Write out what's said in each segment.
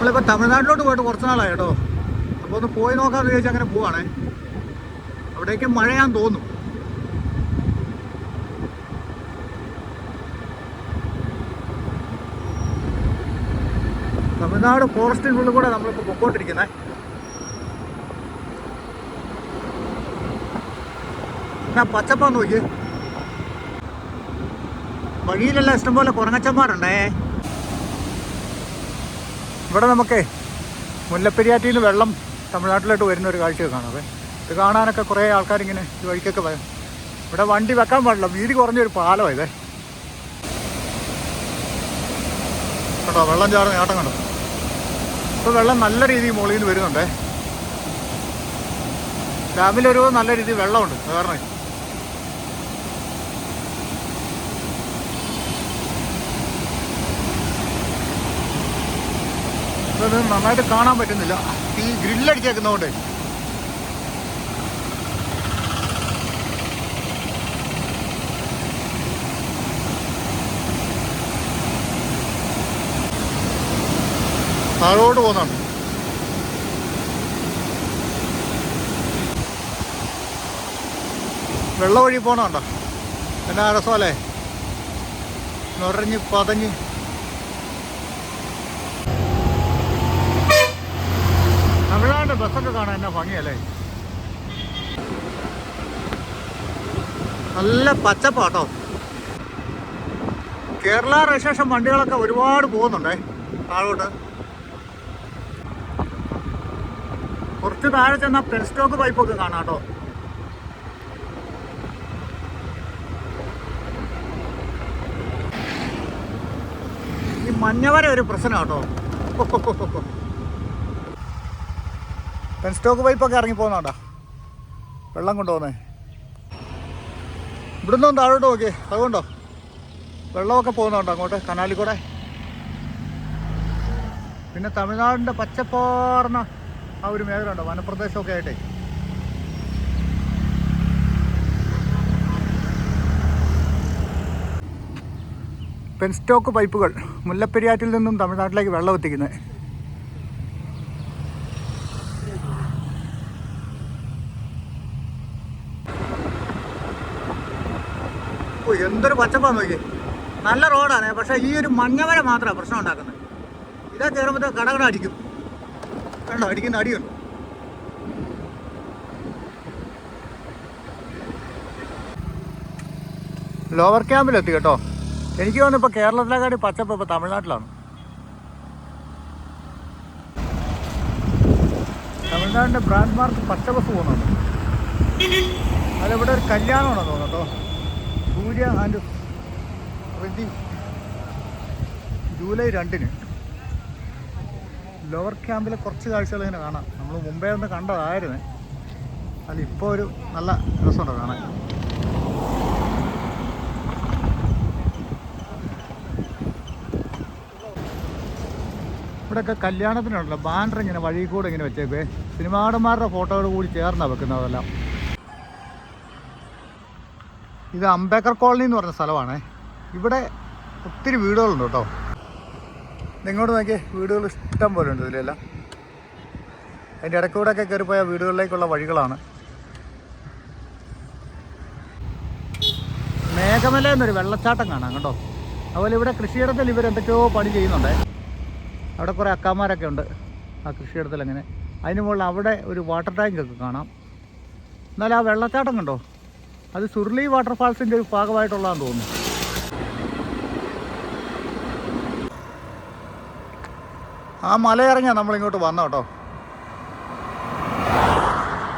നമ്മളിപ്പോൾ തമിഴ്നാട്ടിലോട്ട് പോയിട്ട് കുറച്ച് നാളായി കേട്ടോ. അപ്പോൾ ഒന്ന് പോയി നോക്കാമെന്ന് ചോദിച്ചാൽ അങ്ങനെ പോവാണേ. അവിടേക്ക് മഴയാൻ തോന്നും തമിഴ്നാട് ഫോറസ്റ്റിനുള്ളിൽ കൂടെ നമ്മളിപ്പോൾ പൊക്കോട്ടിരിക്കുന്നത് എന്നാ പച്ചപ്പാന്ന് നോക്കിയേ. വഴിയിലെല്ലാം ഇഷ്ടംപോലെ കുരങ്ങച്ചന്മാരുണ്ടേ. ഇവിടെ നമുക്ക് മുല്ലപ്പെരിയാറ്റിൽ നിന്ന് വെള്ളം തമിഴ്നാട്ടിലോട്ട് വരുന്ന ഒരു കാഴ്ച കാണാവേ ഇത് കാണാനൊക്കെ കുറേ ആൾക്കാരിങ്ങനെ ഈ വഴിക്കൊക്കെ വരും ഇവിടെ വണ്ടി വെക്കാൻ പാടില്ല. വീതി കുറഞ്ഞൊരു പാലമാണ് ഇതേ. കേട്ടോ വെള്ളം ചാർന്ന് നേട്ടം കണ്ടോ? ഇപ്പോൾ വെള്ളം നല്ല രീതിയിൽ മുകളിൽ നിന്ന് വരുന്നുണ്ടേ. ഡാമിലൊരു നല്ല രീതിയിൽ വെള്ളമുണ്ട്. കാരണം ഇത് നന്നായിട്ട് കാണാൻ പറ്റുന്നില്ല. ഈ ഗ്രില്ലടിച്ചേക്കുന്നതുകൊണ്ട് താഴോട്ട് പോകുന്നുണ്ട് വെള്ളം വഴി പോണുണ്ടോ എന്നാ രസമല്ലേ? നിറഞ്ഞ് പതഞ്ഞ് തമിഴ്നാട് ബസ്സൊക്കെ കാണാൻ എന്നാ ഭംഗിയല്ലേ? നല്ല പച്ചപ്പാട്ടോ. കേരള രജിസ്ട്രേഷൻ വണ്ടികളൊക്കെ ഒരുപാട് പോകുന്നുണ്ടേ താഴോട്ട്. കുറച്ച് താഴെ ചെന്നാൽ പെൻ സ്റ്റോക്ക് പൈപ്പൊക്കെ കാണാം കേട്ടോ. ഈ മഞ്ഞവര ഒരു പ്രശ്നം കേട്ടോ. പെൻ സ്റ്റോക്ക് പൈപ്പൊക്കെ ഇറങ്ങി പോകുന്നുണ്ടോ വെള്ളം കൊണ്ടുപോകുന്നേ. ഇവിടുന്ന് ഒന്ന് താഴോട്ട് നോക്കിയേ അതുകൊണ്ടോ? വെള്ളമൊക്കെ പോകുന്നുണ്ടോ അങ്ങോട്ട് കനാലിൽ കൂടെ പിന്നെ തമിഴ്നാടിന്റെ പച്ചപ്പാർന്ന ആ ഒരു മേഖല ഉണ്ടോ വനപ്രദേശമൊക്കെ ആയിട്ടേ. പെൻസ്റ്റോക്ക് പൈപ്പുകൾ മുല്ലപ്പെരിയാറ്റിൽ നിന്നും തമിഴ്നാട്ടിലേക്ക് വെള്ളം എത്തിക്കുന്നത് എന്തൊരു പച്ചപ്പാ നോക്കി നല്ല റോഡാണ് പക്ഷെ ഈ ഒരു മഞ്ഞവര മാത്രമാണ് പ്രശ്നം ഉണ്ടാക്കുന്നത്. ഇതാ കയറുമ്പോൾ കടകട അടിക്കും. കണ്ടോ? അടിക്കുന്ന അടിയുണ്ട്. ലോവർ ക്യാമ്പിലെത്തി കേട്ടോ. എനിക്ക് തോന്നുന്നു ഇപ്പോൾ കേരളത്തിലെക്കാട്ടി പച്ചപ്പ് ഇപ്പോൾ തമിഴ്നാട്ടിലാണ്. തമിഴ്നാടിന്റെ ബ്രാൻഡ് മാർക്ക് പച്ച ബസ് പോകുന്നുണ്ട് അതിവിടെ ഒരു കല്യാണമാണോ തോന്നുന്നു കേട്ടോ. സൂര്യ ആൻഡ് പ്രതി ജൂലൈ രണ്ടിന് ലോവർ ക്യാമ്പിലെ കുറച്ച് കാഴ്ചകൾ ഇങ്ങനെ കാണാം. നമ്മൾ മുമ്പേ ഒന്ന് കണ്ടതായിരുന്നു. അല്ല ഇപ്പോൾ ഒരു നല്ല രസമുണ്ട് കാണാൻ. ഇവിടെയൊക്കെ കല്യാണത്തിനുണ്ടല്ലോ ബാനർ ഇങ്ങനെ വഴി കൂടെ ഇങ്ങനെ വെച്ചേക്കേ സിനിമാടന്മാരുടെ ഫോട്ടോയോട് കൂടി ചേർന്നാണ് വെക്കുന്നതെല്ലാം. ഇത് അംബേക്കർ കോളനി എന്ന് പറഞ്ഞ സ്ഥലമാണ്. ഇവിടെ ഒത്തിരി വീടുകളുണ്ട് കേട്ടോ. നിങ്ങോട്ട് നോക്കിയേ വീടുകൾ ഇഷ്ടം പോലെ ഉണ്ട് ഇതിലെല്ലാം. അതിന്റെ ഇടയ്ക്കൂടെയൊക്കെ കയറിപ്പോയ വീടുകളിലേക്കുള്ള വഴികളാണ്. മേഘമല എന്നൊരു വെള്ളച്ചാട്ടം കാണാം കേട്ടോ. അതുപോലെ ഇവിടെ കൃഷിയിടത്തിൽ ഇവർ എന്തൊക്കെയോ പണി ചെയ്യുന്നുണ്ട്. അവിടെ കുറേ അക്കാമാരൊക്കെ ഉണ്ട് ആ കൃഷിയിടത്തിൽ അങ്ങനെ അതിന് മുകളിൽ അവിടെ ഒരു വാട്ടർ ടാങ്ക് ഒക്കെ കാണാം. എന്നാൽ ആ വെള്ളച്ചാട്ടം കണ്ടോ? അത് സുർലി വാട്ടർഫാൾസിന്റെ ഒരു ഭാഗമായിട്ടുള്ളതാണെന്ന് തോന്നുന്നു. ആ മല ഇറങ്ങിയാൽ നമ്മളിങ്ങോട്ട് വന്ന കേട്ടോ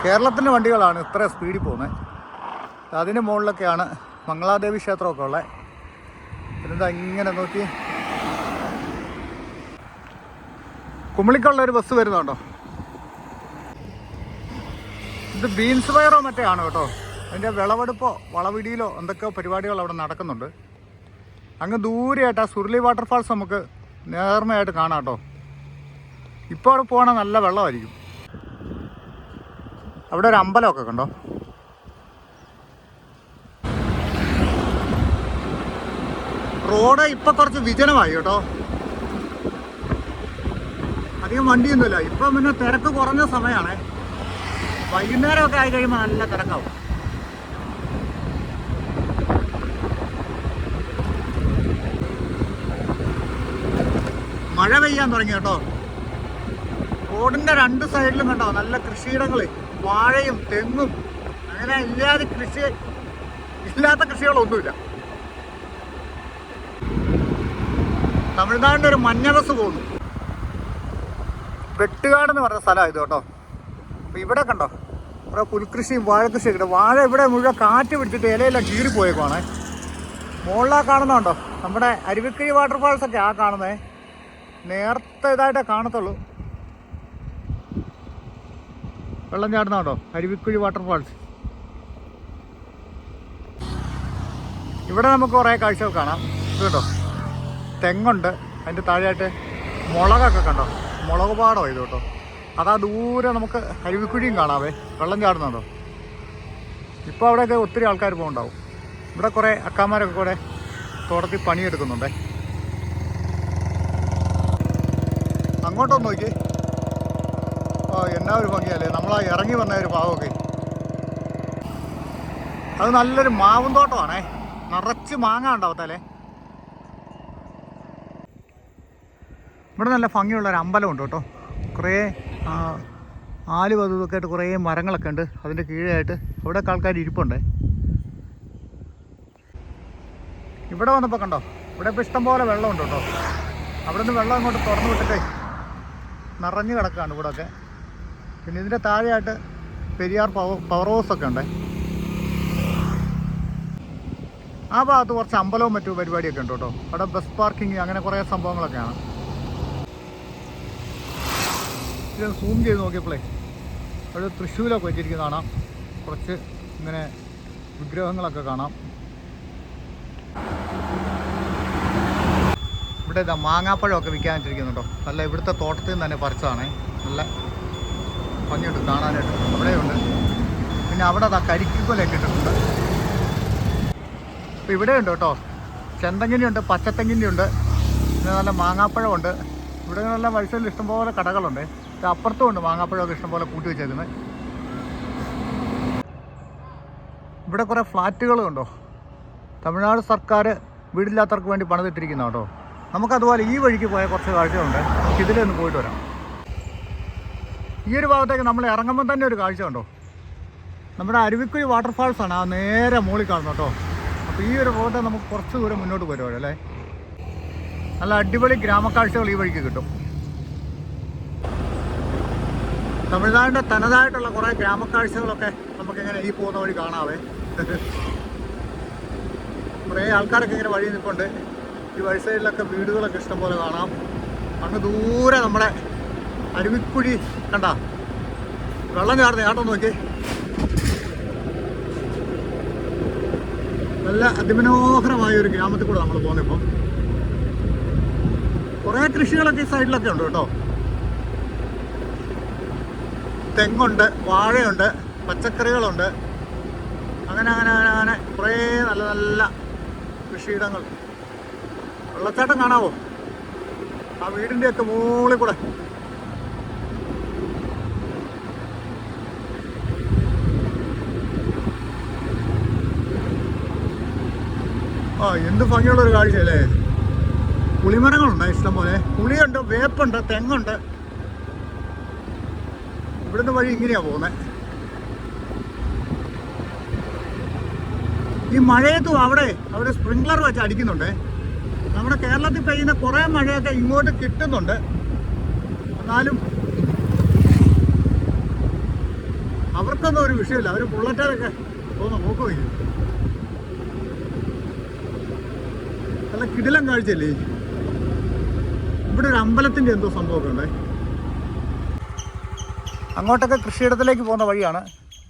കേരളത്തിന്റെ വണ്ടികളാണ് ഇത്ര സ്പീഡിൽ പോകുന്നത് അതിന് മുകളിലൊക്കെയാണ് മംഗളാദേവി ക്ഷേത്രമൊക്കെ ഉള്ളത് പിന്നെന്താ ഇങ്ങനെ നോക്കി. കുമിളിക്കുള്ള ഒരു ബസ് വരുന്നുണ്ടോ? ഇത് ബീൻസ് വയറോ മറ്റേ ആണ് കേട്ടോ അതിന്റെ വിളവെടുപ്പോ വളവിടിയിലോ എന്തൊക്കെയോ പരിപാടികൾ അവിടെ നടക്കുന്നുണ്ട്. അങ്ങ് ദൂരെയായിട്ട് ആ സുരുളി വാട്ടർഫാൾസ് നമുക്ക് നേർമയായിട്ട് കാണാം കേട്ടോ. ഇപ്പോൾ അവിടെ പോകണ നല്ല വെള്ളമായിരിക്കും. അവിടെ ഒരു അമ്പലമൊക്കെ കണ്ടോ? റോഡ് ഇപ്പൊ കുറച്ച് വിജനമായി കേട്ടോ. അധികം വണ്ടിയൊന്നുമില്ല. ഇപ്പം പിന്നെ തിരക്ക് കുറഞ്ഞ സമയമാണ്. വൈകുന്നേരമൊക്കെ ആയി കഴിയുമ്പോൾ നല്ല തിരക്കാവും. മഴ പെയ്യാൻ തുടങ്ങി കേട്ടോ. റോഡിന്റെ രണ്ട് സൈഡിലും കണ്ടോ നല്ല കൃഷിയിടങ്ങൾ വാഴയും തെങ്ങും. അങ്ങനെ ഇല്ലാതെ കൃഷി ഇല്ലാത്ത കൃഷികളൊന്നുമില്ല. തമിഴ്നാടിന്റെ ഒരു മഞ്ഞ ബസ് പോകുന്നു വെട്ടുകാട് എന്ന് പറഞ്ഞ സ്ഥലമാണ് ഇത് കേട്ടോ. അപ്പൊ ഇവിടെ കണ്ടോ കുറേ പുൽകൃഷിയും വാഴകൃഷിയും കിട്ടും വാഴ ഇവിടെ മുഴുവൻ കാറ്റ് പിടിച്ചിട്ട് ഇലയെല്ലാം കീറിപ്പോയേക്കുവാണേ. മുകളിലാ കാണുന്നുണ്ടോ നമ്മുടെ അരുവിക്കിഴി വാട്ടർഫാൾസ് ഒക്കെ ആ കാണുന്നേ നേരത്തെ ഇതായിട്ടേ കാണത്തുള്ളൂ. വെള്ളം ചാടുന്ന കേട്ടോ അരുവിക്കുഴി വാട്ടർഫാൾസ് ഇവിടെ നമുക്ക് കുറേ കാഴ്ചകൾ കാണാം. കേട്ടോ തെങ്ങുണ്ട്. അതിന്റെ താഴെയായിട്ട് മുളകൊക്കെ കണ്ടോ? മുളക് പാടോ ഇത് കേട്ടോ. അതാ ദൂരെ നമുക്ക് അരുവിക്കുഴിയും കാണാവേ. വെള്ളം ചാടുന്നുണ്ടോ ഇപ്പോൾ അവിടെയൊക്കെ ഒത്തിരി ആൾക്കാർ പോകുന്നുണ്ടാവും ഇവിടെ കുറേ അക്കാമാരൊക്കെ കൂടെ തോട്ടത്തിൽ പണിയെടുക്കുന്നുണ്ടേ. അങ്ങോട്ടൊന്ന് നോക്കി. ഓ എന്നാ ഒരു ഭംഗിയല്ലേ? നമ്മളാ ഇറങ്ങി വന്ന ഒരു ഭാവമൊക്കെ അത് നല്ലൊരു മാവും തോട്ടമാണേ. നിറച്ച് മാങ്ങ ഉണ്ടാവത്തല്ലേ? ഇവിടെ നല്ല ഭംഗിയുള്ള ഒരു അമ്പലമുണ്ട് കേട്ടോ. കുറേ ആൽ പതുതൊക്കെ ആയിട്ട് കുറേ മരങ്ങളൊക്കെ ഉണ്ട്. അതിന്റെ കീഴായിട്ട് അവിടെയൊക്കെ ആൾക്കാർ ഇരിപ്പുണ്ടേ. ഇവിടെ വന്നപ്പോൾ കണ്ടോ? ഇവിടെ ഇപ്പോൾ ഇഷ്ടംപോലെ വെള്ളമുണ്ട് കേട്ടോ. അവിടെ നിന്ന് വെള്ളം അങ്ങോട്ട് തുറന്നു വിട്ടിട്ടേ നിറഞ്ഞു കിടക്കുകയാണ് ഇവിടെയൊക്കെ പിന്നെ ഇതിന്റെ താഴെയായിട്ട് പെരിയാർ പവർ പവർ ഹൗസ് ഒക്കെ ഉണ്ട്. ആ ഭാഗത്ത് കുറച്ച് അമ്പലവും മറ്റു പരിപാടിയൊക്കെ ഉണ്ട് കേട്ടോ. അവിടെ ബസ് പാർക്കിംഗ് അങ്ങനെ കുറേ സംഭവങ്ങളൊക്കെയാണ്. ഇത് സൂം ചെയ്ത് നോക്കിയപ്പോഴേ അവിടെ തൃശ്ശൂലൊക്കെ വെച്ചിരിക്കുന്ന കാണാം. കുറച്ച് ഇങ്ങനെ വിഗ്രഹങ്ങളൊക്കെ കാണാം. ഇവിടെ ഇതാ മാങ്ങാപ്പഴമൊക്കെ വിൽക്കാൻ വെച്ചിരിക്കുന്നുണ്ടോ നല്ല ഇവിടുത്തെ തോട്ടത്തിൽ നിന്ന് തന്നെ പറിച്ചതാണേ. നല്ല ഭംഗിയുണ്ട് കാണാനായിട്ട്. അവിടെയുണ്ട്. പിന്നെ അവിടെ അതാ കരിക്കുകൊലൊക്കെ ഇട്ടിട്ടുണ്ട്. അപ്പോൾ ഇവിടെ ഉണ്ട് കേട്ടോ. ചെന്തങ്ങിനിയുണ്ട് പച്ചത്തെങ്ങിനിയുണ്ട് പിന്നെ നല്ല മാങ്ങാപ്പഴമുണ്ട്. ഇവിടെ നല്ല മത്സ്യത്തിൽ ഇഷ്ടംപോലെ കടകളുണ്ട്. അപ്പുറത്തും ഉണ്ട് മാങ്ങാപ്പഴമൊക്കെ ഇഷ്ടംപോലെ കൂട്ടി വെച്ചേക്കുന്നത്. ഇവിടെ കുറേ ഫ്ലാറ്റുകളും ഉണ്ടോ തമിഴ്നാട് സർക്കാർ വീടില്ലാത്തവർക്ക് വേണ്ടി പണിതിട്ടിരിക്കുന്ന കേട്ടോ. നമുക്കതുപോലെ ഈ വഴിക്ക് പോയ കുറച്ച് കാഴ്ചയുണ്ട് നമുക്ക് ഇതിലേ ഒന്ന് പോയിട്ട് വരാം. ഈ ഒരു ഭാഗത്തേക്ക് നമ്മൾ ഇറങ്ങുമ്പോൾ തന്നെ ഒരു കാഴ്ച ഉണ്ടോ നമ്മുടെ അരുവിക്കുഴി വാട്ടർഫാൾസ് ആണ് ആ നേരെ മുകളിൽ കാണുന്നത് കേട്ടോ. അപ്പോൾ ഈ ഒരു റോഡ് നമുക്ക് കുറച്ച് ദൂരം മുന്നോട്ട് പോരുമല്ലോ അല്ലേ? നല്ല അടിപൊളി ഗ്രാമക്കാഴ്ചകൾ ഈ വഴിക്ക് കിട്ടും. തമിഴ്നാടിന്റെ തനതായിട്ടുള്ള കുറേ ഗ്രാമക്കാഴ്ചകളൊക്കെ നമുക്കിങ്ങനെ ഈ പോകുന്ന വഴി കാണാവേ. കുറേ ആൾക്കാരൊക്കെ ഇങ്ങനെ വഴി നിൽപ്പുണ്ട്. ഈ വഴി സൈഡിലൊക്കെ വീടുകളൊക്കെ ഇഷ്ടംപോലെ കാണാം. അങ്ങ് ദൂരെ നമ്മുടെ അരുവിക്കുഴി കണ്ട? വെള്ളം ചാടുന്ന ചാട്ടം നോക്കി. നല്ല അതിമനോഹരമായ ഒരു ഗ്രാമത്തിൽ കൂടെ നമ്മൾ പോകുന്നിപ്പം കുറേ കൃഷികളൊക്കെ ഈ സൈഡിലൊക്കെ ഉണ്ട് കേട്ടോ. തെങ്ങുണ്ട് വാഴയുണ്ട് പച്ചക്കറികളുണ്ട്. അങ്ങനെ അങ്ങനെ അങ്ങനെ അങ്ങനെ കുറേ നല്ല നല്ല കൃഷിയിടങ്ങൾ. വെള്ളച്ചാട്ടം കാണാവോ? ആ വീടിന്റെ വീടിന്റെയൊക്കെ മുകളിൽ കൂടെ. ആ എന്ത് ഭംഗിയുള്ള ഒരു കാഴ്ചയല്ലേ? പുളിമരങ്ങളുണ്ട് ഇഷ്ടം പോലെ? പുളിയുണ്ട് വേപ്പുണ്ട് തെങ്ങുണ്ട്. ഇവിടുന്ന് വഴി ഇങ്ങനെയാ പോകുന്നത് ഈ മഴയത്തും അവിടെ അവിടെ സ്പ്രിംഗ്ലർ വെച്ച് അടിക്കുന്നുണ്ട്? നമ്മുടെ കേരളത്തിൽ പെയ്യുന്ന കുറേ മഴയൊക്കെ ഇങ്ങോട്ട് കിട്ടുന്നുണ്ട്. എന്നാലും അവർക്കൊന്നും ഒരു വിഷയമില്ല. അവർ ബുള്ളറ്റൊക്കെ തോന്നുന്നു നോക്കുകയില്ല നല്ല കിടിലം കാഴ്ചയല്ലേ ഇവിടെ ഒരു അമ്പലത്തിന്റെ എന്തോ സംഭവമൊക്കെ ഉണ്ടേ. അങ്ങോട്ടൊക്കെ കൃഷിയിടത്തിലേക്ക് പോകുന്ന വഴിയാണ്.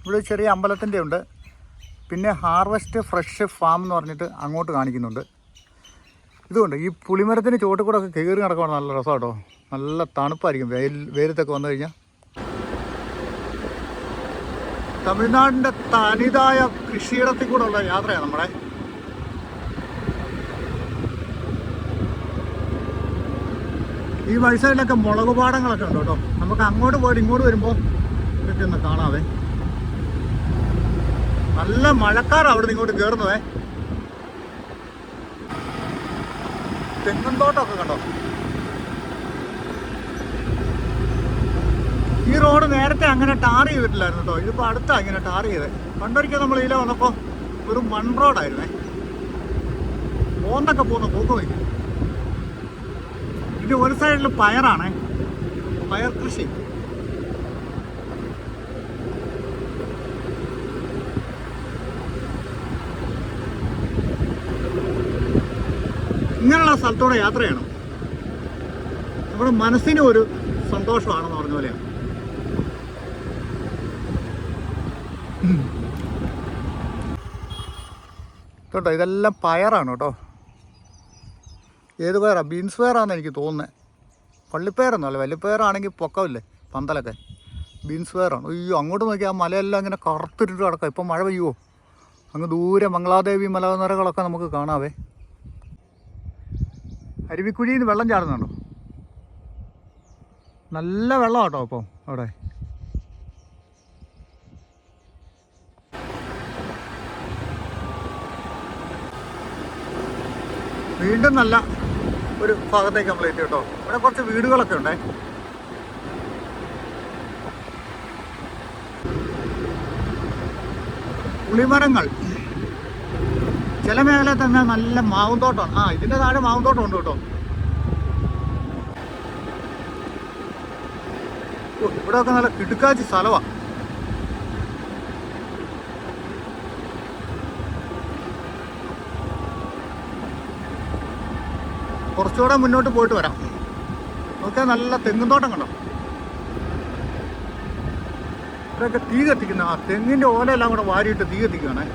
ഇവിടെ ചെറിയ അമ്പലത്തിന്റെ ഉണ്ട്. പിന്നെ ഹാർവസ്റ്റ് ഫ്രഷ് ഫാം എന്ന് പറഞ്ഞിട്ട് അങ്ങോട്ട് കാണിക്കുന്നുണ്ട്. ഇതുകൊണ്ട് ഈ പുളിമരത്തിന് ചുവട്ടിൽ കൂടെ ഒക്കെ കയറി നടക്കുവാണ് നല്ല രസം കേട്ടോ നല്ല തണുപ്പായിരിക്കും. വെയിൽ വെയിലത്തൊക്കെ വന്നു കഴിഞ്ഞാൽ തമിഴ്നാടിന്റെ തനിതായ കൃഷിയിടത്തിൽ കൂടെ ഉള്ള യാത്രയാണ് നമ്മുടെ. ഈ വഴി മുളക് പാടങ്ങളൊക്കെ ഉണ്ട് കേട്ടോ നമുക്ക് അങ്ങോട്ട് പോയിട്ട് ഇങ്ങോട്ട് വരുമ്പോൾ ഇതൊക്കെ ഒന്ന് കാണാവേ. നല്ല മഴക്കാർ അവിടെ നിന്ന് ഇങ്ങോട്ട് കയറുന്നതേ തെങ്ങും തോട്ടമൊക്കെ കണ്ടോ? ഈ റോഡ് നേരത്തെ അങ്ങനെ ടാർ ചെയ്തിട്ടില്ലായിരുന്നു കേട്ടോ. ഇതിപ്പോൾ അടുത്താണ് ഇങ്ങനെ ടാർ ചെയ്തത് പണ്ടൊരിക്കൽ നമ്മൾ ഇതിലെ വന്നപ്പോൾ ഒരു മൺ റോഡായിരുന്നേ പോന്നൊക്കെ പോകുന്ന പോക്ക് വയ്ക്കും ഇത് ഒരു സൈഡിൽ പയറാണേ. പയർ കൃഷി. ഇങ്ങനെയുള്ള സ്ഥലത്തൂടെ യാത്ര ചെയ്യണം നമ്മുടെ മനസ്സിന് ഒരു സന്തോഷമാണെന്ന് പറഞ്ഞ പോലെയാണ് കേട്ടോ ഇതെല്ലാം പയറാണ് കേട്ടോ. ഏത് പയറാണ് ബീൻസ് പയറാണെന്ന് എനിക്ക് തോന്നുന്നത് പള്ളിപ്പയറൊന്നുമല്ല വലിപ്പയറാണെങ്കിൽ പൊക്കമില്ലേ പന്തലൊക്കെ. ബീൻസ് പയറാണ്. അയ്യോ അങ്ങോട്ട് നോക്കി ആ മലയെല്ലാം ഇങ്ങനെ കറുത്തിട്ട് കിടക്കാം. ഇപ്പം മഴ പെയ്യുമോ അങ്ങ് ദൂരെ മംഗളാദേവി മലനിരകളൊക്കെ നമുക്ക് കാണാവേ. അരുവിക്കുഴിയിൽ നിന്ന് വെള്ളം ചാടുന്നുണ്ടോ? നല്ല വെള്ളം കേട്ടോ അപ്പം അവിടെ. വീണ്ടും നല്ല ഒരു ഭാഗത്തേക്ക് നമ്മൾ എത്തി കേട്ടോ ഇവിടെ കുറച്ച് വീടുകളൊക്കെ ഉണ്ടേ. പുളിമരങ്ങൾ. ചില മേഖല തന്നെ നല്ല മാവുന്തോട്ടം. ആ ഇതിന്റെ താഴെ മാവുന്തോട്ടം ഉണ്ട് കേട്ടോ. ഇവിടെ ഇവിടെയൊക്കെ നല്ല കിടുക്കാച്ചി സ്ഥലമാണ് കുറച്ചുകൂടെ മുന്നോട്ട് പോയിട്ട് വരാം. ഒക്കെ നല്ല തെങ്ങുന്തോട്ടം കണ്ടോ? ഇവിടെയൊക്കെ തീ കത്തിക്കുന്ന. ആ തെങ്ങിന്റെ ഓലയെല്ലാം കൂടെ വാരിയിട്ട് തീ കത്തിക്കുകയാണേ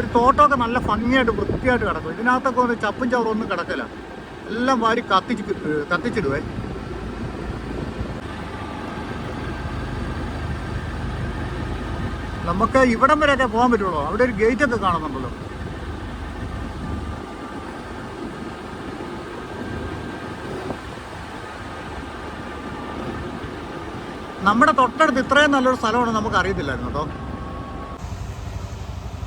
ഒരു തോട്ടമൊക്കെ നല്ല ഭംഗിയായിട്ട് വൃത്തിയായിട്ട് കിടക്കും. ഇതിനകത്തൊക്കെ ഒന്ന് ചപ്പും ചവറും ഒന്നും കിടക്കില്ല എല്ലാം വാരി കത്തിച്ച് കത്തിച്ചിടുവേ. നമുക്ക് ഇവിടം വരെയൊക്കെ പോകാൻ പറ്റുള്ളൂ. അവിടെ ഒരു ഗേറ്റ് ഒക്കെ കാണുന്നുണ്ടല്ലോ. നമ്മുടെ തൊട്ടടുത്ത് ഇത്രയും നല്ലൊരു സ്ഥലമാണ് നമുക്ക് അറിയത്തില്ലായിരുന്നു കേട്ടോ.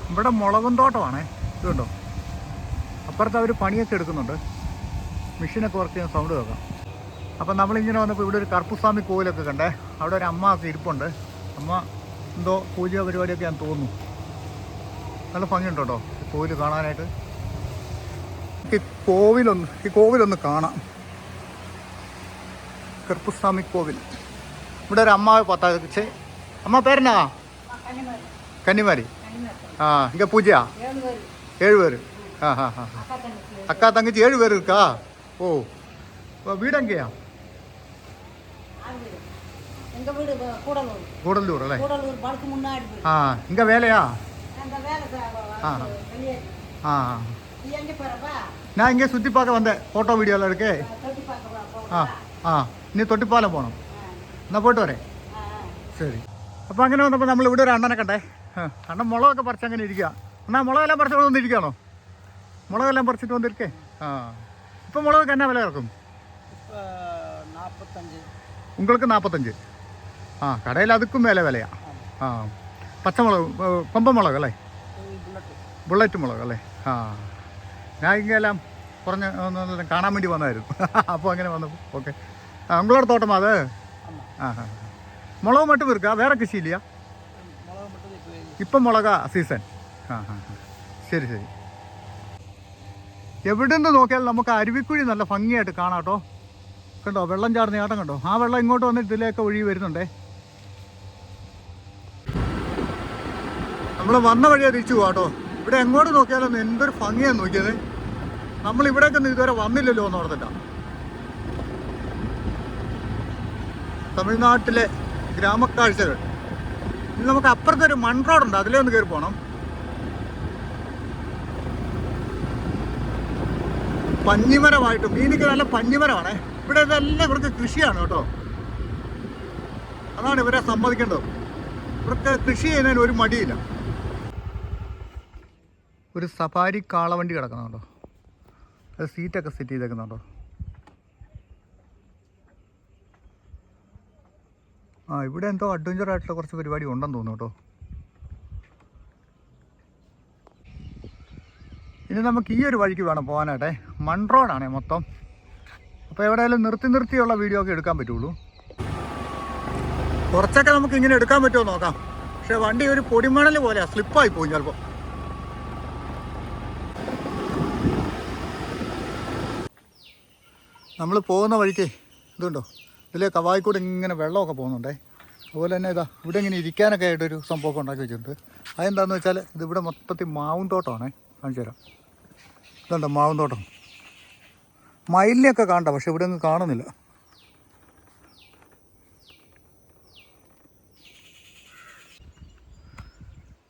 ഇവിടെ മുളകും തോട്ടമാണേ. ഇതുണ്ടോ? അപ്പുറത്ത് അവർ പണിയൊക്കെ എടുക്കുന്നുണ്ട്. മെഷീനൊക്കെ വർക്ക് ചെയ്യുന്ന സൗണ്ട് കേൾക്കാം. അപ്പം നമ്മളിങ്ങനെ വന്നപ്പോൾ ഇവിടെ ഒരു കറുപ്പുസ്വാമി കോവിലൊക്കെ കണ്ടേ. അവിടെ ഒരു അമ്മ ഒക്കെ ഇരിപ്പുണ്ട്. അമ്മ എന്തോ പൂജ പരിപാടിയൊക്കെ ഞാൻ തോന്നുന്നു. നല്ല ഭംഗിയുണ്ട് കേട്ടോ ഈ കോവിൽ കാണാനായിട്ട്. ഈ കോവിലൊന്ന് ഈ കോവിലൊന്ന് കാണാം. കറുപ്പുസ്വാമി കോവിൽ. ഇവിടെ ഒരു അമ്മാവ് പത്താച്ച് അമ്മ പേരെന്നാ? കന്നിമാരി. ആ இங்க பூஜையா ஏழு பேர் ஆ ஆ ஆ அக்கா தங்கச்சி ஏழு பேர் இருக்கா ஓ இப்போ வீடு எங்கேயா எங்க வீடு வ- கூடலூர் கூடலூர் அல்ல கூடலூர் படுக்கு முன்னாடி வீடு. ஆ இங்கே வேலையா அந்த வேலை ச- ஆ. வெளியே ஆ நீ எங்க போறப்பா நான் இங்கே சுற்றி பார்க்க வந்தேன் ஃபோட்டோ வீடியோவில் இருக்கே தொட்டி பார்க்க ആ ആ ഇനി തൊട്ടിപ്പാലം പോകണം എന്നാൽ പോയിട്ട് വരേ ശരി അപ്പോൾ അങ്ങനെ വന്നപ്പോൾ നമ്മൾ ഇവിടെ ഒരു അണ്ണനെ കണ്ടേ ആ, അണ്ണൻ മുളകൊക്കെ പറിച്ച് അങ്ങനെ ഇരിക്കുക അണ്ണാ മുളകെല്ലാം പറിച്ചോണ്ട് വന്നിരിക്കുകയാണോ മുളകെല്ലാം പറിച്ചിട്ട് വന്നിരിക്കേ. ആ. ഇപ്പം മുളകൊക്കെ എന്നാ വില ഇറക്കും ഉങ്ങൾക്ക് നാൽപ്പത്തഞ്ച് ആ കടയിൽ അതുക്കും വില വിലയാ. ആ. പച്ചമുളക് കൊമ്പൻ മുളക് അല്ലേ? ബുള്ളറ്റ് മുളക് അല്ലേ? ആ. ഞാൻ ഇങ്ങനെല്ലാം കുറഞ്ഞ കാണാൻ വേണ്ടി വന്നായിരുന്നു. അപ്പോൾ അങ്ങനെ വന്നപ്പോൾ ഓക്കെ. ഉങ്ങളുടെ തോട്ടം അത്? ആ ആ മുളക് മട്ട് വീർക്കുക വേറെ കൃഷിയില്ല? ഇപ്പം മുളക സീസൺ. ആ ആ. ശരി ശരി. എവിടെ നിന്ന് നോക്കിയാൽ നമുക്ക് അരുവിക്കുഴി നല്ല ഭംഗിയായിട്ട് കാണാം കേട്ടോ. കണ്ടോ വെള്ളം ചാടുന്ന ആട്ടം കണ്ടോ? ആ വെള്ളം ഇങ്ങോട്ട് വന്നിട്ട് ഇതിലേക്ക് ഒഴുകി വരുന്നുണ്ടേ. നമ്മൾ വന്ന വഴിയെ തിരിച്ചു പോകാട്ടോ കേട്ടോ. ഇവിടെ എങ്ങോട്ട് നോക്കിയാലും എന്തൊരു ഭംഗിയാണ് നോക്കിയത്. നമ്മൾ ഇവിടേക്കൊന്നും ഇതുവരെ വന്നില്ലല്ലോ എന്ന് ഓർത്തിട്ടാ. തമിഴ്നാട്ടിലെ ഗ്രാമക്കാഴ്ചകൾ. ഇനി നമുക്ക് അപ്പുറത്തെ ഒരു മൺ റോഡുണ്ട് അതിലേ ഒന്ന് കയറി പോകണം പഞ്ഞിമരമായിട്ടും മീനിക്ക് നല്ല പഞ്ഞിമരമാണേ. ഇവിടെ ഇതെല്ലാം ഇവർക്ക് കൃഷിയാണ് കേട്ടോ. അതാണ് ഇവരെ സമ്മതിക്കേണ്ടത്. ഇവർക്ക് കൃഷി ചെയ്യുന്നതിന് ഒരു മടിയില്ല. ഒരു സഫാരി കാളവണ്ടി കിടക്കുന്നുണ്ടോ? അത് സീറ്റൊക്കെ സെറ്റ് ചെയ്തേക്കുന്നുണ്ടോ? ആ ഇവിടെ എന്തോ അഡ്വഞ്ചർ ആയിട്ടുള്ള കുറച്ച് പരിപാടി ഉണ്ടെന്ന് തോന്നുന്നു കേട്ടോ. ഇനി നമുക്ക് ഈ ഒരു വഴിക്ക് വേണം പോകാനായിട്ടെ. മൺ റോഡാണേ മൊത്തം. അപ്പോൾ എവിടെയായാലും നിർത്തി നിർത്തിയുള്ള വീഡിയോ ഒക്കെ എടുക്കാൻ പറ്റുള്ളൂ. കുറച്ചൊക്കെ നമുക്ക് ഇങ്ങനെ എടുക്കാൻ പറ്റുമോ നോക്കാം. പക്ഷെ വണ്ടി ഒരു പൊടിമണൽ പോലെയാണ് സ്ലിപ്പായി പോയി ചിലപ്പോൾ നമ്മൾ പോകുന്ന വഴിക്ക് ഇതുണ്ടോ? ഇതിലെ കവായി കൂടെ ഇങ്ങനെ വെള്ളമൊക്കെ പോകുന്നുണ്ടേ. അതുപോലെ തന്നെ ഇതാ ഇവിടെ ഇങ്ങനെ ഇരിക്കാനൊക്കെ ആയിട്ടൊരു സംഭവമൊക്കെ ഉണ്ടാക്കി വെച്ചിട്ടുണ്ട്. അതെന്താണെന്ന് വെച്ചാൽ ഇത് ഇവിടെ മൊത്തത്തിൽ മാവും തോട്ടമാണേ. കാണിച്ചു തരാം. ഇതുണ്ടോ മാവും തോട്ടം? മയിലിനെയൊക്കെ കാണണ്ട പക്ഷെ ഇവിടെ ഒന്നും കാണുന്നില്ല.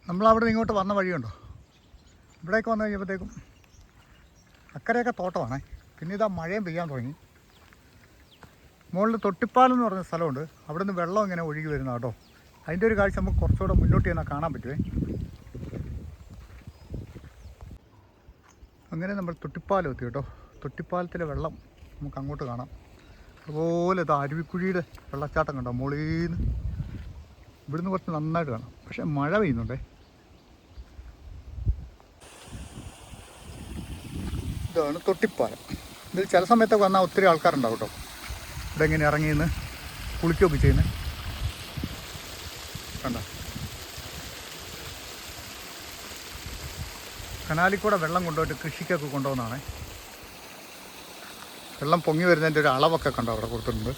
നമ്മളവിടെ ഇങ്ങോട്ട് വന്ന വഴിയുണ്ടോ? ഇവിടേക്ക് വന്നു കഴിഞ്ഞപ്പോഴത്തേക്കും അക്കരെയൊക്കെ തോട്ടമാണേ. പിന്നെ ഇതാ മഴയും പെയ്യാൻ തുടങ്ങി. മുകളിൽ തൊട്ടിപ്പാലം എന്ന് പറഞ്ഞ സ്ഥലമുണ്ട്. അവിടെ നിന്ന് വെള്ളം ഇങ്ങനെ ഒഴുകി വരുന്ന കേട്ടോ. അതിന്റെ ഒരു കാഴ്ച നമുക്ക് കുറച്ചുകൂടെ മുന്നോട്ട് ചെന്നാൽ കാണാൻ പറ്റുമേ അങ്ങനെ നമ്മൾ തൊട്ടിപ്പാലം എത്തി കേട്ടോ. തൊട്ടിപ്പാലത്തിലെ വെള്ളം നമുക്ക് അങ്ങോട്ട് കാണാം. അതുപോലെ ഇത് അരുവിക്കുഴിയുടെ വെള്ളച്ചാട്ടം കണ്ടോ? മുകളിൽ നിന്ന് ഇവിടുന്ന് കുറച്ച് നന്നായിട്ട് കാണാം. പക്ഷെ മഴ പെയ്യുന്നുണ്ടേ. ഇതാണ് തൊട്ടിപ്പാലം. ഇതിൽ ചില സമയത്തൊക്കെ വന്നാൽ ഒത്തിരി ആൾക്കാരുണ്ടാവും കേട്ടോ. ഇവിടെ ഇങ്ങനെ ഇറങ്ങി നിന്ന് കുളിക്കുകയൊക്കെ ചെയ്യുന്നത് കണ്ട? കനാലിൽ കൂടെ വെള്ളം കൊണ്ടുപോയിട്ട് കൃഷിക്കൊക്കെ കൊണ്ടുപോകുന്നതാണേ. വെള്ളം പൊങ്ങി വരുന്നതിന്റെ ഒരു അളവൊക്കെ കണ്ടോ അവിടെ കൊടുത്തിട്ടുണ്ട്.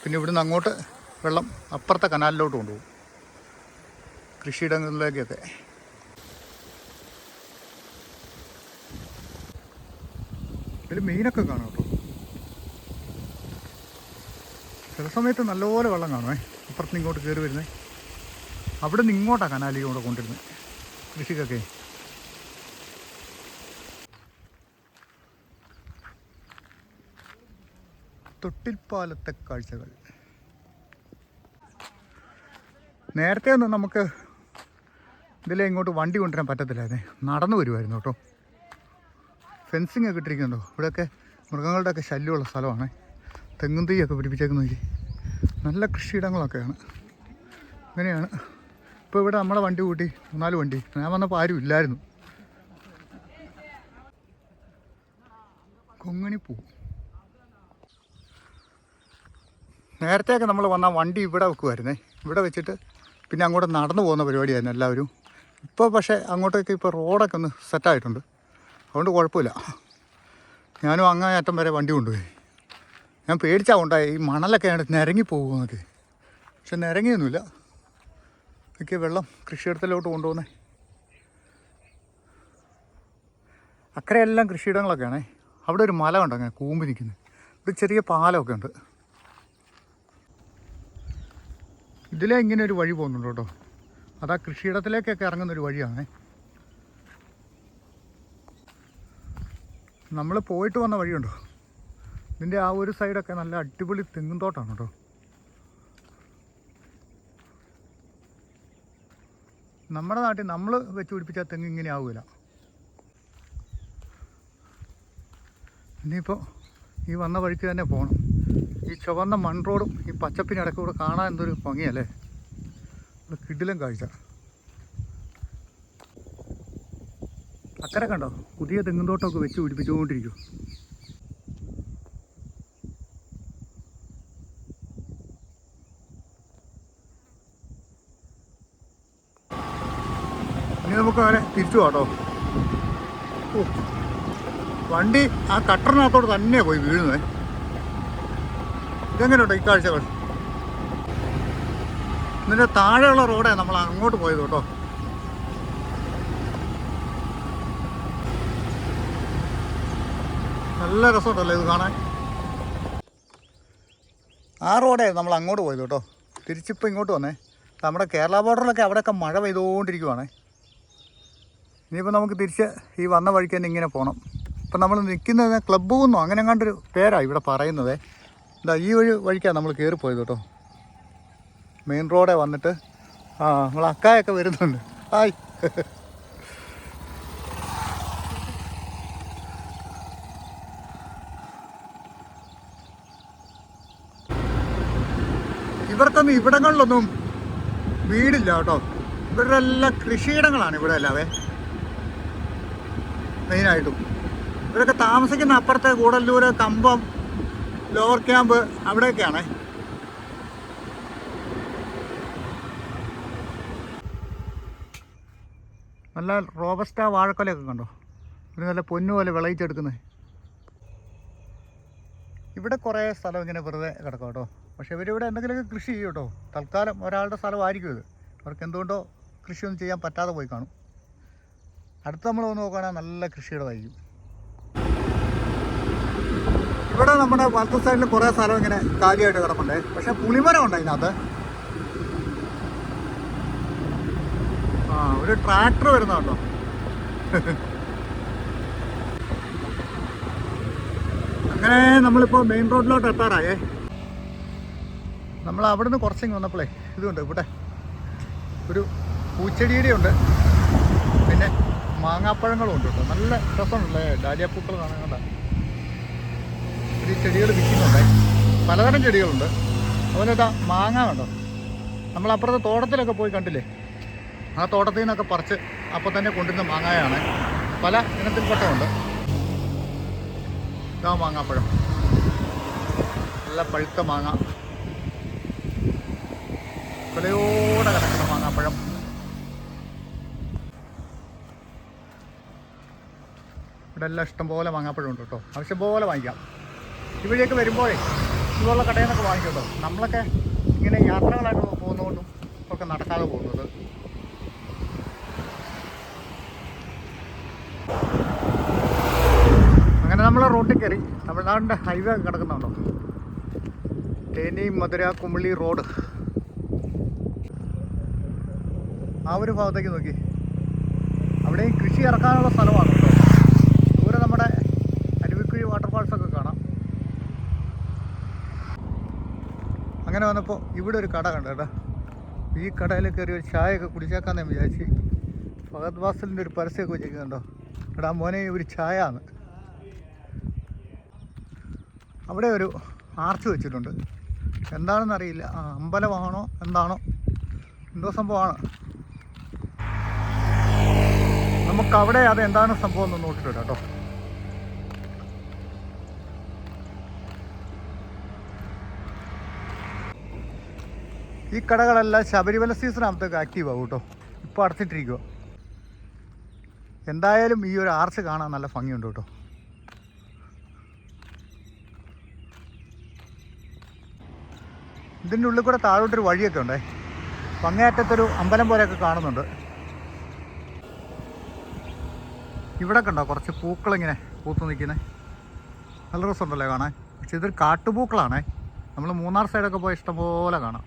പിന്നെ ഇവിടുന്ന് അങ്ങോട്ട് വെള്ളം അപ്പുറത്തെ കനാലിലോട്ട് കൊണ്ടുപോകും. കൃഷിയിടങ്ങളിലേക്കൊക്കെ. ഇതിൽ മീനൊക്കെ കാണും കേട്ടോ. ചില സമയത്ത് നല്ലപോലെ വെള്ളം കാണുമേ. അപ്പുറത്ത് ഇങ്ങോട്ട് കയറി വരുന്നത് അവിടെ നിന്ന് ഇങ്ങോട്ടാണ് കനാലിലൂടെ കൊണ്ടിരുന്നത് കൃഷിക്കൊക്കെ. തൊട്ടിൽപ്പാലത്തെ കാഴ്ചകൾ. നേരത്തെ ഒന്നും നമുക്ക് ഇതിലെ ഇങ്ങോട്ട് വണ്ടി കൊണ്ടുവരാൻ പറ്റത്തില്ലായിരുന്നേ. നടന്നു വരുമായിരുന്നു കേട്ടോ. ഫെൻസിങ് ഒക്കെ ഇട്ടിരിക്കുന്നുണ്ടോ? ഇവിടെയൊക്കെ മൃഗങ്ങളുടെയൊക്കെ ശല്യമുള്ള സ്ഥലമാണ്. തെങ്ങും തീയൊക്കെ നോക്കി നല്ല കൃഷിയിടങ്ങളൊക്കെയാണ്. അങ്ങനെയാണ് ഇപ്പോൾ ഇവിടെ നമ്മുടെ വണ്ടി കൂട്ടി മൂന്നാൽ വണ്ടി. ഞാൻ വന്നപ്പോൾ ആരും ഇല്ലായിരുന്നു. കൊങ്ങണിപ്പൂ. നേരത്തെയൊക്കെ നമ്മൾ വന്ന വണ്ടി ഇവിടെ വെക്കുമായിരുന്നേ ഇവിടെ വെച്ചിട്ട് പിന്നെ അങ്ങോട്ട് നടന്നു പോകുന്ന പരിപാടിയായിരുന്നു എല്ലാവരും. ഇപ്പോൾ പക്ഷേ അങ്ങോട്ടേക്ക് ഇപ്പോൾ റോഡൊക്കെ ഒന്ന് സെറ്റായിട്ടുണ്ട് അതുകൊണ്ട് കുഴപ്പമില്ല. ഞാനും അങ്ങേ അറ്റം വരെ വണ്ടി കൊണ്ടുപോയി. ഞാൻ പേടിച്ചാ ഉണ്ടായി. ഈ മണലൊക്കെ ആണ് നിരങ്ങി പോകുമെന്നൊക്കെ പക്ഷെ നിരങ്ങിയൊന്നുമില്ല ഒക്കെ വെള്ളം കൃഷിയിടത്തിലോട്ട് കൊണ്ടുപോകുന്നേ. അക്കരയെല്ലാം കൃഷിയിടങ്ങളൊക്കെയാണേ. അവിടെ ഒരു മല ഉണ്ട് അങ്ങനെ കൂമ്പ് നിൽക്കുന്നത് ഒരു ചെറിയ പാലമൊക്കെ ഉണ്ട്. ഇതിലേ ഇങ്ങനെ ഒരു വഴി പോകുന്നുണ്ട് കേട്ടോ. അതാ കൃഷിയിടത്തിലേക്കൊക്കെ ഇറങ്ങുന്നൊരു വഴിയാണേ. നമ്മൾ പോയിട്ട് വന്ന വഴിയുണ്ടോ? ഇതിന്റെ ആ ഒരു സൈഡൊക്കെ നല്ല അടിപൊളി തെങ്ങും തോട്ടാണ് കേട്ടോ. നമ്മുടെ നാട്ടിൽ നമ്മൾ വെച്ച് പിടിപ്പിച്ച തെങ്ങ് ഇങ്ങനെ ആവില്ല ഇനിയിപ്പോൾ ഈ വന്ന വഴിക്ക് തന്നെ പോകണം ഈ ചുവന്ന മൺ റോഡും ഈ പച്ചപ്പിനിടയ്ക്ക് കൂടെ കാണാൻ എന്തൊരു ഭംഗിയല്ലേ? ഒരു കിടിലം കാഴ്ച. അക്കരെ കണ്ടോ പുതിയ തെങ്ങുന്തോട്ടമൊക്കെ വെച്ച് പിടിപ്പിച്ചുകൊണ്ടിരിക്കും ഇനി നമുക്ക് ആട്ടോ വണ്ടി ആ കട്ടറിനകത്തോട് തന്നെ പോയി വീഴുന്നേ. ഇതെങ്ങനെയുണ്ട് ഈ കാഴ്ചകൾ? ഇതിന്റെ താഴെയുള്ള റോഡേ നമ്മൾ അങ്ങോട്ട് പോയത് കേട്ടോ. നല്ല രസമുണ്ടല്ലേ ഇത് കാണാൻ? ആ റോഡേ നമ്മൾ അങ്ങോട്ട് പോയത് കേട്ടോ. തിരിച്ചിപ്പോൾ ഇങ്ങോട്ട് വന്നേ. നമ്മുടെ കേരള ബോർഡറിലൊക്കെ അവിടെയൊക്കെ മഴ പെയ്തുകൊണ്ടിരിക്കുവാണേ ഇനിയിപ്പോൾ നമുക്ക് തിരിച്ച് ഈ വന്ന വഴിക്ക് തന്നെ ഇങ്ങനെ പോകണം ഇപ്പം നമ്മൾ നിൽക്കുന്നത് ക്ലബ് എന്നോ അങ്ങനെ കണ്ടൊരു പേരാണ് ഇവിടെ പറയുന്നത്. എന്താ ഈ വഴി വഴിക്കാണ് നമ്മൾ കയറിപ്പോയത് കേട്ടോ. മെയിൻ റോഡേ വന്നിട്ട്. ആ നമ്മൾ അക്കായൊക്കെ വരുന്നുണ്ട്. ഹായ്. ഇവർക്കൊന്നും ഇവിടങ്ങളിലൊന്നും വീടില്ല കേട്ടോ. ഇവരുടെ എല്ലാം കൃഷിയിടങ്ങളാണ് ഇവിടെ അല്ലാതെ. മെയിനായിട്ടും. ഇവരൊക്കെ താമസിക്കുന്ന അപ്പുറത്തെ കൂടല്ലൂര് കമ്പം ലോവർ ക്യാമ്പ് അവിടെയൊക്കെയാണ്. നല്ല റോബസ്റ്റ വാഴക്കൊലയൊക്കെ കണ്ടോ? ഒരു നല്ല പൊന്നു പോലെ വിളയിച്ചെടുക്കുന്നത് ഇവിടെ കുറേ സ്ഥലം ഇങ്ങനെ വെറുതെ കിടക്കാം കേട്ടോ. പക്ഷെ ഇവരിവിടെ എന്തെങ്കിലുമൊക്കെ കൃഷി ചെയ്യും കേട്ടോ. തൽക്കാലം ഒരാളുടെ സ്ഥലമായിരിക്കും ഇത്. അവർക്ക് എന്തുകൊണ്ടോ കൃഷിയൊന്നും ചെയ്യാൻ പറ്റാതെ പോയി കാണും. അടുത്ത് നമ്മൾ നോക്കുകയാണെങ്കിൽ നല്ല കൃഷിയിടമായിരിക്കും. ഇവിടെ നമ്മുടെ വലത്ത് സൈഡിൽ കുറേ സ്ഥലം ഇങ്ങനെ കാലിയായിട്ട് കിടപ്പുണ്ട്. പക്ഷെ പുളിമരം ഉണ്ട് അതിനകത്ത്. ആ ഒരു ട്രാക്ടർ വരുന്നുണ്ടോ അങ്ങനെ നമ്മളിപ്പോൾ മെയിൻ റോഡിലോട്ട് എത്താറായേ. നമ്മൾ അവിടെ നിന്ന് കുറച്ചിങ്ങ് വന്നപ്പോഴേ ഇതുണ്ട് ഇവിടെ. ഒരു പൂച്ചെടിയുടെ ഉണ്ട്. പിന്നെ മാങ്ങാപ്പഴങ്ങളും ഉണ്ട് കേട്ടോ. നല്ല രസമുണ്ടല്ലേ ഡാലിയപ്പൂക്കൾ കാണാൻ കണ്ട. ഒരു ചെടികൾ വിൽക്കുന്നുണ്ടേ. പലതരം ചെടികളുണ്ട്. അതുപോലെ മാങ്ങ കണ്ടോ? നമ്മൾ അപ്പുറത്തെ തോട്ടത്തിലൊക്കെ പോയി കണ്ടില്ലേ? ആ തോട്ടത്തിൽ നിന്നൊക്കെ പറിച്ച് അപ്പോൾ തന്നെ കൊണ്ടുവരുന്ന മാങ്ങയാണ്. പല ഇനത്തിൽപ്പെട്ടതുണ്ട് ഇതാ മാങ്ങാപ്പഴം. നല്ല പഴുത്ത മാങ്ങ. കൊലയോടെ കിടക്കുന്ന മാങ്ങാപ്പഴം. ഇവിടെ എല്ലാം ഇഷ്ടംപോലെ മാങ്ങാപ്പഴം ഉണ്ട് കേട്ടോ. ആവശ്യം പോലെ വാങ്ങിക്കാം. ഇവിടേക്ക് വരുമ്പോഴേ ഇതുപോലുള്ള കടയിൽ നിന്നൊക്കെ വാങ്ങിക്കും നമ്മളൊക്കെ ഇങ്ങനെ യാത്രകളായിട്ട് പോകുന്നതുകൊണ്ടും ഒക്കെ നടക്കാതെ പോകുന്നത്. അങ്ങനെ നമ്മൾ റോട്ടിൽ കയറി തമിഴ്നാടിന്റെ ഹൈവേ കിടക്കുന്നുണ്ടോ? തേനി മധുര കുമിളി റോഡ്. ആ ഒരു ഭാഗത്തേക്ക് നോക്കി. അവിടെയും കൃഷി ഇറക്കാനുള്ള സ്ഥലമാണ് കേട്ടോ ദൂരെ നമ്മുടെ അരുവിക്കുഴി വാട്ടർഫാൾസ് ഒക്കെ കാണാം അങ്ങനെ വന്നപ്പോൾ ഇവിടെ ഒരു കട കണ്ടു കേട്ടോ. ഈ കടയിൽ കയറി ഒരു ചായയൊക്കെ കുടിച്ചേക്കാന്ന് ഞാൻ വിചാരിച്ച്. ഫഹദ് വാസലിന്റെ ഒരു പരസ്യമൊക്കെ വെച്ചിരിക്കുന്നുണ്ടോ? എടാ മോനെ ഒരു ചായ ആണ് അവിടെ ഒരു ആർച്ച് വെച്ചിട്ടുണ്ട്. എന്താണെന്ന് അറിയില്ല. അമ്പലമാണോ എന്താണോ? എന്തോ സംഭവമാണ്. നമുക്ക് അവിടെ അത് എന്താണ് സംഭവം എന്ന് നോക്കിയിട്ടുണ്ട് കേട്ടോ. ഈ കടകളെല്ലാം ശബരിമല സീസൺ ആകുമ്പോഴത്തേക്ക് ആക്റ്റീവ് ആവും കേട്ടോ. ഇപ്പോൾ അടച്ചിട്ടിരിക്കുക എന്തായാലും ഈ ഒരു ആർച്ച് കാണാൻ നല്ല ഭംഗിയുണ്ട് കേട്ടോ. ഇതിന്റെ ഉള്ളിൽ കൂടെ താഴോട്ടൊരു വഴിയൊക്കെ ഉണ്ടേ. പങ്ങേറ്റത്തൊരു അമ്പലം പോലെയൊക്കെ കാണുന്നുണ്ട്. ഇവിടെ കണ്ടോ കുറച്ച് പൂക്കളിങ്ങനെ പൂത്ത് നിൽക്കുന്നത് നല്ല രസമുണ്ടല്ലേ കാണാൻ. പക്ഷെ ഇതൊരു കാട്ടുപൂക്കളാണേ. നമ്മൾ മൂന്നാർ സൈഡൊക്കെ പോയി ഇഷ്ടംപോലെ കാണാം.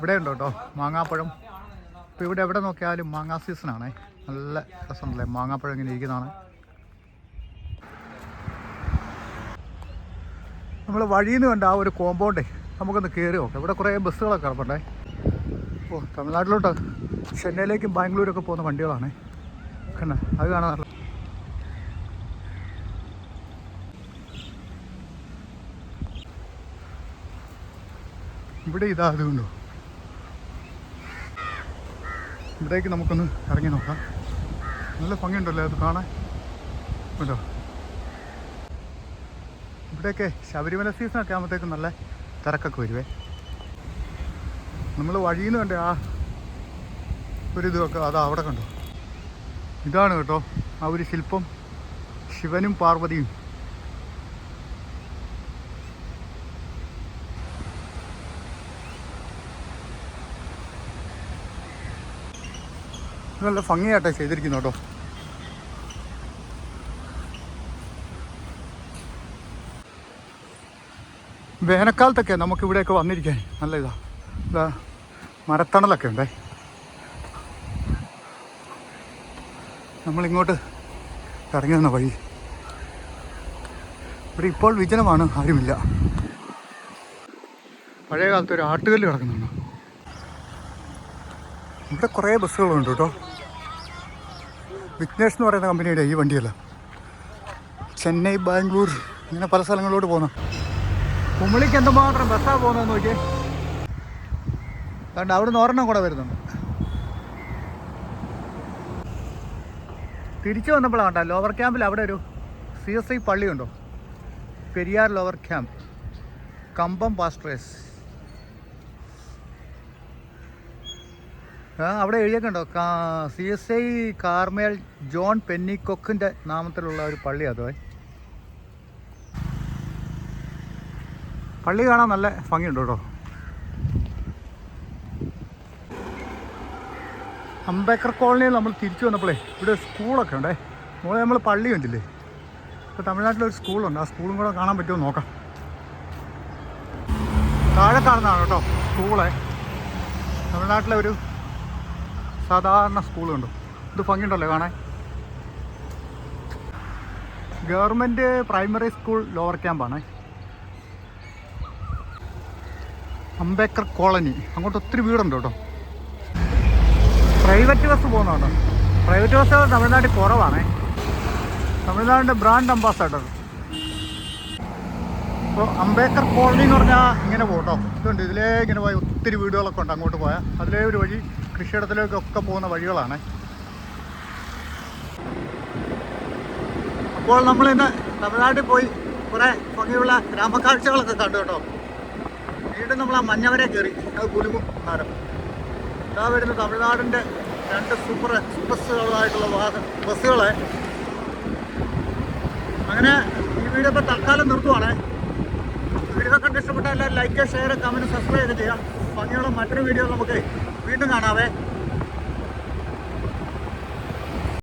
ഇവിടെ ഉണ്ടോ കേട്ടോ മാങ്ങാപ്പഴം. ഇപ്പോൾ ഇവിടെ എവിടെ നോക്കിയാലും മാങ്ങാ സീസണാണേ. നല്ല രസമുണ്ടല്ലേ? മാങ്ങാപ്പഴം ഇങ്ങനെ ഇരിക്കുന്നതാണ്. നമ്മൾ വഴിയിൽ നിന്ന് കണ്ട ആ ഒരു കോമ്പൗണ്ടേ നമുക്കൊന്ന് കയറി നോക്കാം. ഇവിടെ കുറേ ബസ്സുകളൊക്കെ കിടപ്പുണ്ടേ. ഓ തമിഴ്നാട്ടിലോട്ട് ചെന്നൈയിലേക്കും ബാംഗ്ലൂരൊക്കെ പോകുന്ന വണ്ടികളാണ്. കണ്ട? അത് കാണാൻ ഇവിടെ ഇതാ അതുകൊണ്ടോ ഇവിടേക്ക് നമുക്കൊന്ന് ഇറങ്ങി നോക്കാം. നല്ല ഭംഗിയുണ്ടല്ലോ അത് കാണാൻ? ഉണ്ടോ? ഇവിടെയൊക്കെ ശബരിമല സീസണൊക്കെ ആകുമ്പോഴത്തേക്കും നല്ല തിരക്കൊക്കെ വരുവേ. നമ്മൾ വഴിയിൽ നിന്ന് ആ ഒരു ഇതൊക്കെ അതാ അവിടെ കണ്ടോ. ഇതാണ് കേട്ടോ ആ ഒരു ശില്പം. ശിവനും പാർവതിയും നല്ല ഭംഗിയായിട്ടാണ് ചെയ്തിരിക്കുന്നു കേട്ടോ. വേനൽക്കാലത്തൊക്കെ നമുക്ക് ഇവിടെയൊക്കെ വന്നിരിക്കാൻ നല്ല ഇതാ. ഇതാ മരത്തണലൊക്കെ ഉണ്ടേ. നമ്മളിങ്ങോട്ട് ഇറങ്ങി വന്ന വഴി. ഇവിടെ ഇപ്പോൾ വിജനമാണ് ആരുമില്ല. പഴയ കാലത്ത് ഒരു ആട്ടുകല്ല് കിടക്കുന്നുണ്ട്. ഇവിടെ കുറേ ബസ്സുകളുണ്ട് കേട്ടോ. വിഘ്നേഷ് എന്ന് പറയുന്ന കമ്പനിയുടെ ഈ വണ്ടിയല്ല. ചെന്നൈ ബാംഗ്ലൂർ ഇങ്ങനെ പല സ്ഥലങ്ങളിലോട്ട് പോകുന്നു. കുമിളിക്ക് എന്തുമാത്രം ബസ്സാണ് പോകുന്നതെന്ന് നോക്കിയേ. കണ്ട് അവിടുന്ന് ഒരെണ്ണം കൂടെ വരുന്നുണ്ട്. തിരിച്ചു വന്നപ്പോഴാണ് കണ്ട ലോവർ ക്യാമ്പിൽ അവിടെ ഒരു സി എസ് ഐ പള്ളിയുണ്ടോ? പെരിയാർ ലോവർ ക്യാമ്പ് കമ്പം പാസ്ട്രേസ് അവിടെ കാ C S I Carmel John പെന്നിക്കൊക്കിന്റെ നാമത്തിലുള്ള ഒരു പള്ളി അതോ. പള്ളി കാണാൻ നല്ല ഭംഗിയുണ്ട് കേട്ടോ. അംബേക്കർ കോളനിയിൽ നമ്മൾ തിരിച്ചു വന്നപ്പോഴേ ഇവിടെ സ്കൂളൊക്കെ ഉണ്ടേ. മോളെ നമ്മൾ പള്ളി കണ്ടില്ലേ? ഇപ്പോൾ തമിഴ്നാട്ടിലൊരു സ്കൂളുണ്ട്. ആ സ്കൂളും കൂടെ കാണാൻ പറ്റുമോ നോക്കാം. താഴെ കാണുന്നതാണ് കേട്ടോ സ്കൂളെ. തമിഴ്നാട്ടിലെ ഒരു സാധാരണ സ്കൂൾ കണ്ടു? ഇത് ഭംഗിയുണ്ടല്ലോ കാണാൻ. ഗവൺമെന്റ് പ്രൈമറി സ്കൂൾ ലോവർ ക്യാമ്പാണ് അംബേദ്കർ കോളനി. അങ്ങോട്ട് ഒത്തിരി വീടുണ്ട് കേട്ടോ. പ്രൈവറ്റ് ബസ് പോകുന്നുണ്ടോ പ്രൈവറ്റ് ബസ് തമിഴ്നാട്ടിൽ കുറവാണ്. തമിഴ്നാടിന്റെ ബ്രാൻഡ് അംബാസഡർ അപ്പോൾ അംബേദ്കർ കോളനി എന്ന് പറഞ്ഞാൽ ഇങ്ങനെ പോകട്ടോ ഇതുണ്ട്. ഇതിലേ ഇങ്ങനെ പോയി ഒത്തിരി വീടുകളൊക്കെ ഉണ്ട്. അങ്ങോട്ട് പോയാൽ അതിലേ ഒരു വഴി കൃഷിയിടത്തിലേക്കൊക്കെ പോകുന്ന വഴികളാണ്. അപ്പോൾ നമ്മൾ ഇന്ന് തമിഴ്നാട്ടിൽ പോയി കുറേ ഭംഗിയുള്ള ഗ്രാമക്കാഴ്ചകളൊക്കെ കണ്ടു കേട്ടോ. വീണ്ടും നമ്മൾ ആ മഞ്ഞവരെ കയറി. അത് നേരം ഇതാ വരുന്ന തമിഴ്നാടിന്റെ രണ്ട് സൂപ്പർ എക്സ്പ്രസ്സുകളായിട്ടുള്ള ബസ്സുകളെ. അങ്ങനെ ഈ വീഡിയോ ഇപ്പോൾ തൽക്കാലം നിർത്തുവാണ്. വീഡിയോ കണ്ട് ഇഷ്ടപ്പെട്ട എല്ലാവരും ലൈക്ക് ഷെയർ കമന്റ് സബ്സ്ക്രൈബ് ഒക്കെ ചെയ്യാം ഭംഗിയുള്ള മറ്റൊരു വീഡിയോ നമുക്ക് വീണ്ടും കാണാവേ.